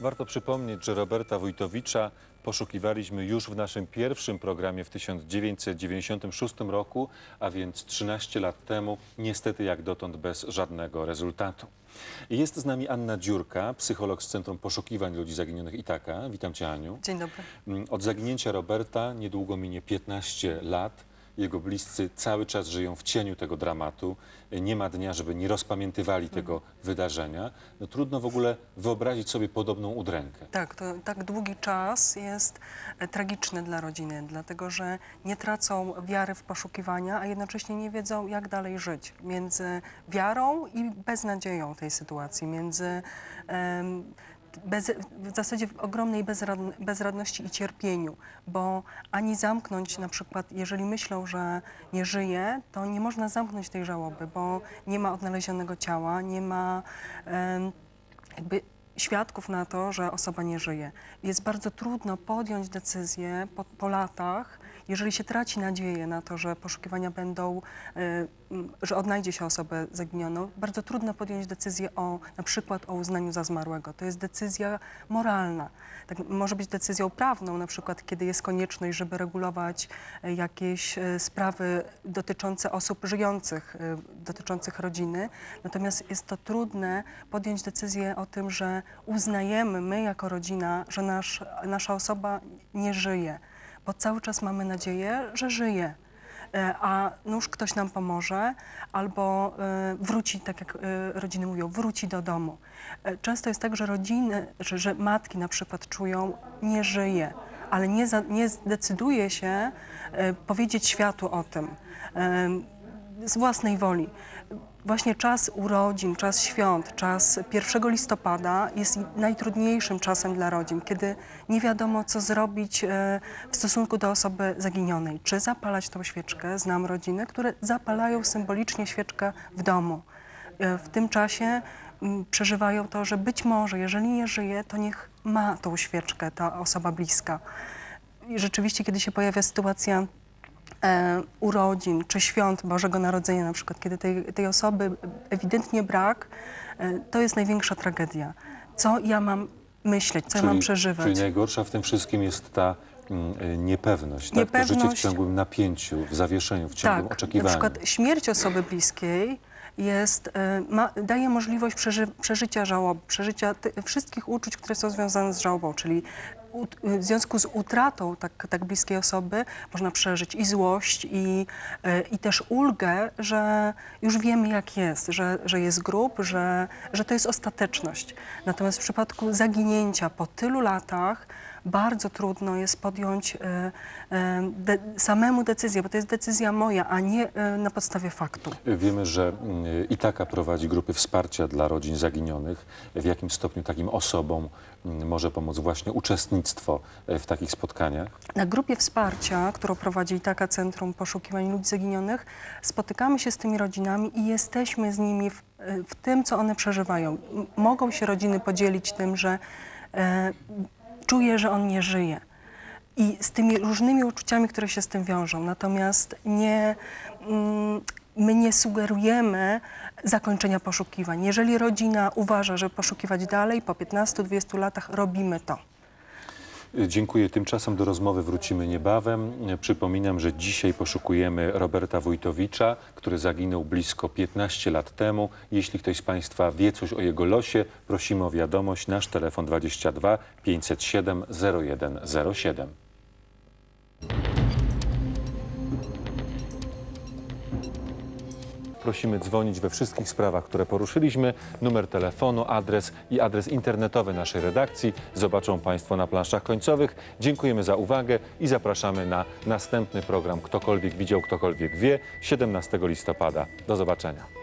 Warto przypomnieć, że Roberta Wójtowicza poszukiwaliśmy już w naszym pierwszym programie w 1996 roku, a więc 13 lat temu, niestety jak dotąd bez żadnego rezultatu. Jest z nami Anna Dziurka, psycholog z Centrum Poszukiwań Ludzi Zaginionych Itaka. Witam Cię, Aniu. Dzień dobry. Mm, Od zaginięcia Roberta niedługo minie 15 lat. Jego bliscy cały czas żyją w cieniu tego dramatu. Nie ma dnia, żeby nie rozpamiętywali tego wydarzenia. No, trudno w ogóle wyobrazić sobie podobną udrękę. Tak, to tak długi czas jest e, tragiczny dla rodziny, dlatego że nie tracą wiary w poszukiwania, a jednocześnie nie wiedzą, jak dalej żyć. Między wiarą i beznadzieją tej sytuacji, między em, bez, w zasadzie w ogromnej bezrad, bezradności i cierpieniu, bo ani zamknąć na przykład, jeżeli myślą, że nie żyje, to nie można zamknąć tej żałoby, bo nie ma odnalezionego ciała, nie ma jakby świadków na to, że osoba nie żyje. Jest bardzo trudno podjąć decyzję po, po latach, jeżeli się traci nadzieję na to, że poszukiwania będą, y, że odnajdzie się osobę zaginioną, bardzo trudno podjąć decyzję o na przykład o uznaniu za zmarłego. To jest decyzja moralna. Tak, może być decyzją prawną, na przykład kiedy jest konieczność, żeby regulować y, jakieś y, sprawy dotyczące osób żyjących, dotyczących rodziny. Natomiast jest to trudne podjąć decyzję o tym, że uznajemy my jako rodzina, że nasz, nasza osoba nie żyje, bo cały czas mamy nadzieję, że żyje. E, A nóż ktoś nam pomoże, albo e, wróci, tak jak e, rodziny mówią, wróci do domu. Często jest tak, że rodziny, że, że matki na przykład czują, nie żyje, ale nie, za, nie zdecyduje się powiedzieć światu o tym z własnej woli. Właśnie czas urodzin, czas świąt, czas 1 listopada jest najtrudniejszym czasem dla rodzin, kiedy nie wiadomo, co zrobić e, w stosunku do osoby zaginionej. Czy zapalać tą świeczkę? Znam rodziny, które zapalają symbolicznie świeczkę w domu. E, W tym czasie mm, przeżywają to, że być może, jeżeli nie żyje, to niech ma tą świeczkę ta osoba bliska. I rzeczywiście, kiedy się pojawia sytuacja urodzin czy świąt Bożego Narodzenia, na przykład, kiedy tej, tej osoby ewidentnie brak, e, to jest największa tragedia. Co ja mam myśleć, co ja mam przeżywać? czyli najgorsza w tym wszystkim jest ta mm, y, niepewność, tak? To życie w Niepewność. ciągłym napięciu, w zawieszeniu, w ciągłym tak, oczekiwaniu. na przykład śmierć osoby bliskiej jest, e, ma, daje możliwość przeży, przeżycia żałoby, przeżycia wszystkich uczuć, które są związane z żałobą, czyli ut, w związku z utratą tak, tak bliskiej osoby można przeżyć i złość, i, e, i też ulgę, że już wiemy jak jest, że, że jest grób, że, że to jest ostateczność. Natomiast w przypadku zaginięcia po tylu latach bardzo trudno jest podjąć e, e, de, samemu decyzję, bo to jest decyzja moja, a nie e, na podstawie faktu. Wiemy, że mm, Itaka prowadzi grupy wsparcia dla rodzin zaginionych. W jakim stopniu takim osobom mm, może pomóc właśnie uczestnictwo w takich spotkaniach? Na grupie wsparcia, którą prowadzi taka Centrum Poszukiwań Ludzi Zaginionych, spotykamy się z tymi rodzinami i jesteśmy z nimi w, w tym, co one przeżywają. Mogą się rodziny podzielić tym, że e, czuje, że on nie żyje. I z tymi różnymi uczuciami, które się z tym wiążą. Natomiast nie, mm, my nie sugerujemy zakończenia poszukiwań. Jeżeli rodzina uważa, że poszukiwać dalej, po 15-20 latach robimy to. Dziękuję. Tymczasem do rozmowy wrócimy niebawem. Przypominam, że dzisiaj poszukujemy Roberta Wójtowicza, który zaginął blisko 15 lat temu. Jeśli ktoś z Państwa wie coś o jego losie, prosimy o wiadomość. Nasz telefon 22 507 0107. Prosimy dzwonić we wszystkich sprawach, które poruszyliśmy. Numer telefonu, adres i adres internetowy naszej redakcji zobaczą Państwo na planszach końcowych. Dziękujemy za uwagę i zapraszamy na następny program Ktokolwiek widział, ktokolwiek wie 17 listopada. Do zobaczenia.